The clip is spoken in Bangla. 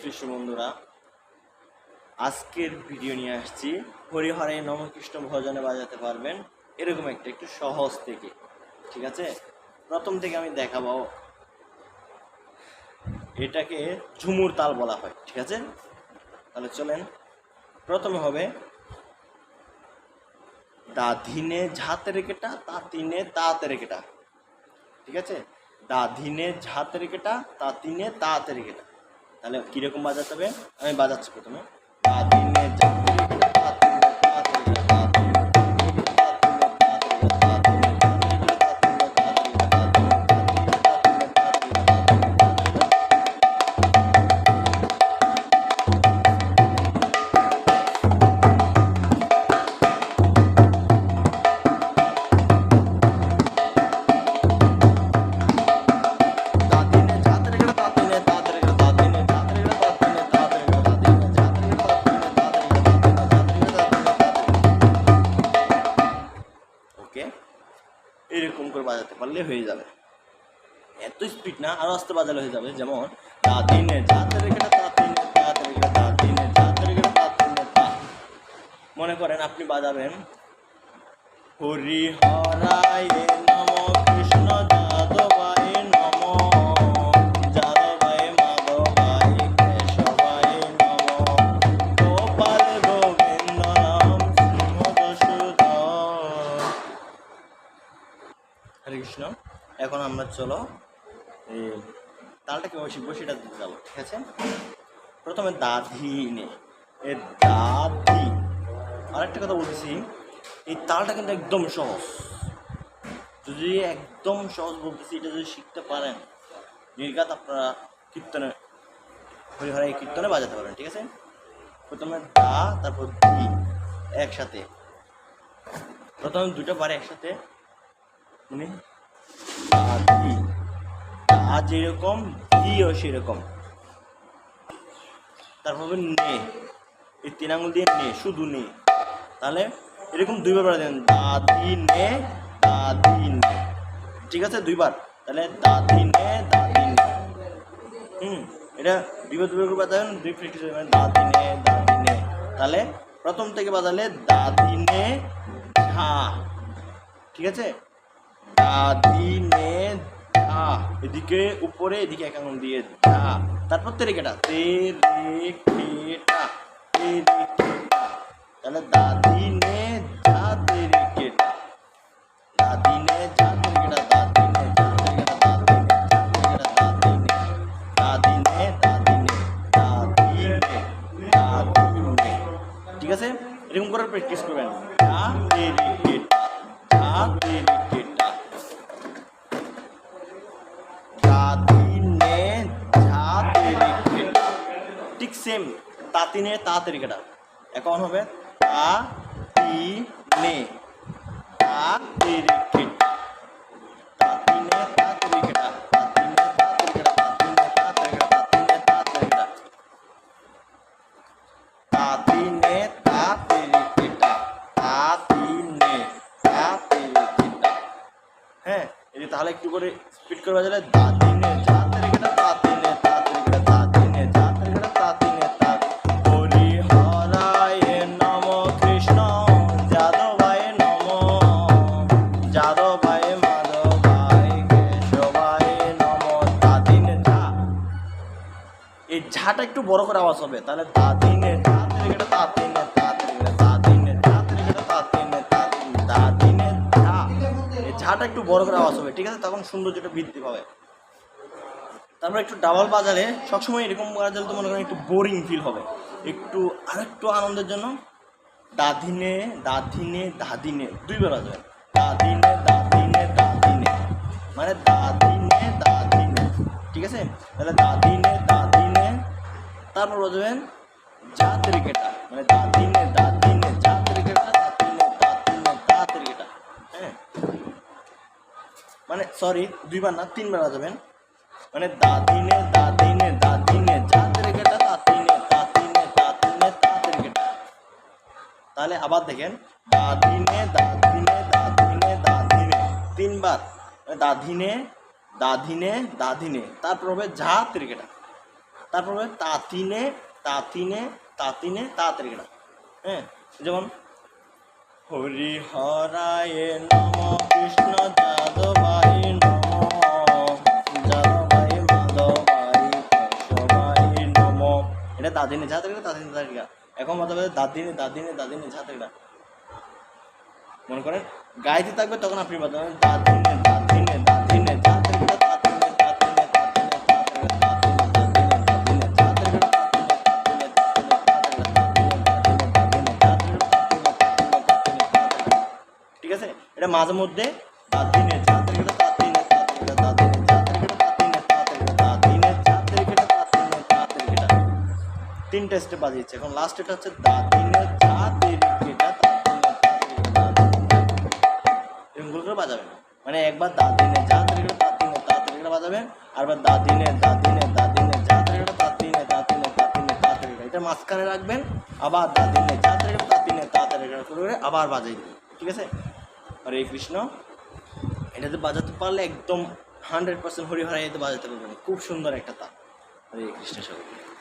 কৃষ্ণ বন্ধুরা, আজকের ভিডিও নিয়ে আসছি। হরিহরে নমকৃষ্ণ ভজনে বাজাতে পারবেন, এরকম একটা একটু সহজ থেকে, ঠিক আছে? প্রথম থেকে আমি দেখাবো। এটাকে ঝুমুর তাল বলা হয়, ঠিক আছে? তাহলে চলেন, প্রথমে হবে দাধিনে ঝাতে রেখেটা, তা তিনে তাতে রেখেটা, ঠিক আছে? দাধিনে ঝাতে রেখেটা, তা তিনে তাতে রেখেটা। তাহলে কীরকম বাজাতে হবে? আমি বাজাচ্ছি প্রথমে। বাজাতে হয়ে যাবে। এত স্পিড না, আরও আস্তে বাজালে হয়ে যাবে। যেমন মনে করেন আপনি বাজাবেন হরি হরায় কৃষ্ণ এখন আমরা চলো তালটা কীভাবে শিখব সেটা যাব ঠিক আছে? প্রথমে দাধি নে। এ দাধি আরেকটা কথা বলতেছি, এই তালটা কিন্তু একদম সহজ। যদি একদম সহজ বলতেছি, এটা যদি শিখতে পারেন নির্গাত আপনারা কীর্তনে, হরিহরা এই কীর্তনে বাজাতে পারেন ঠিক আছে? প্রথমে দা, তারপর দি একসাথে। প্রথমে দুটো পারে একসাথে। মানে দা দি দা যেরকম দিও সেরকম। তারপর হবে নে। এই তিন আঙুল দিয়ে নে, শুধু নে। তাহলে এরকম দুইবার বাড়া দেন। দাদি নে দাদি নে। ঠিক আছে? দুইবার। তাহলে দাদি নে দাদি নে। হুম, এটা দুইবার দুইবার করে বাজাবেন দুই প্র্যাকটিস দাদি নে দাদি নে। তাহলে প্রথম থেকে বাজালে দাদি নে ঠিক আছে? দাদি নে ঝা এদিকে উপরে, এদিকে এক আঙুল দিয়ে ঝা তারপর তেরেকেটা তে রে কেটা তে রে কেটা তাহলে দাদি নে ঝা তে রে কেটা দাদি নে ঝা তে রে কেটা দাদি নে ঝা তে রে কেটা দাদি নে ঝা তে রে কেটা দাদি নে দাদি নে দাদি নে দাদি নে দাদি নে ঠিক আছে? এরকম করে প্র্যাকটিস করবেন। সেম, তাতিনে তাতে রেখেটা এখন হবে তা তি নে তাতে রেখেটা তাতিনে তাতে রেখেটা তাতিনে তাতে রেখেটা তাতিনে তাতে রেখেটা তাতিনে তাতে রেখেটা তাতিনে তাতে রেখেটা তাতিনে তাতে রেখেটা হ্যাঁ এই তাহলে একটু করে স্পিড করে বাজালে দাদিনে জাতে রেখেটা ঝাটা একটু বড় করে আওয়াজ হবে। তাহলে দাদিনে দাদিনে দাদিনে ঝাটা একটু বড় করে আওয়াজ হবে, ঠিক আছে? তখন সৌন্দর্যটা বৃদ্ধি পাবে। তারপর একটু ডাবল বাজালে, সবসময় এরকম বাজালে তো মনে করেন একটু বোরিং ফিল হবে। একটু, আরেকটু আনন্দের জন্য দাধিনে দাধিনে দাদিনে দুইবার বাজাবে দাদিনে দাদিনে দাদিনে মানে দাদিনে দাদিনে ঠিক আছে? তাহলে দাদিনে দাদিনে তারপর রেখেটা মানে জাত রেখেটা দাদিনে দাদিনে দাঁত রেখেটা হ্যাঁ মানে সরি দুইবার না তিনবার মানে দাদিনে দাদিনে জাত রেখেটা তাতিনে তাতিনে তাতিনে তাত রেখেটা তাহলে আবার দেখেন দাদিনে দাদিনে দাদিনে দাদিনে তিনবার মানে দাধিনে দাধিনে দাধিনে তারপর হবে ঝা ত্রিকেটা তারপর তাতিনে তাতিনে তাতিনে তাড়াতাড়িটা হ্যাঁ? যেমন, হরি হরায় নম, কৃষ্ণ যাদবাই নম যাদবাই মাধবাই কেশবাই নম। এটা দাদিনে ঝাতরিকা দাদিনে ঝাতরিকা এখন মতো দাদিনে দাদিনে দাদিনে ঝাতরিকা মনে করেন, গাইতে থাকবে তখন আপনি বাজাবেন দাদিনে দাদিনে ঝাতরিকা তিনটা স্টেপ বাজিয়েছে এখন লাস্ট এটা হচ্ছে এরকম করে বাজাবেন মানে একবার ঝাতরিকা দাদিনে ঝাতরিকা বাজাবেন আরবার দাদিনে ঝাতরিকা দাদিনে দাদিনে দাদিনে ঝাতরিকা এটা মাঝখানে রাখবেন আবার দাদিনে ঝাতরিকা দাদিনে ঝাতরিকা করে আবার বাজিয়ে দেবেন ঠিক আছে হরে কৃষ্ণ। এটাতে বাজাতে পারলে একদম হান্ড্রেড পার্সেন্ট হরিহরা এতে বাজাতে পারবেন খুব সুন্দর একটা তাল হরে কৃষ্ণ সকলকে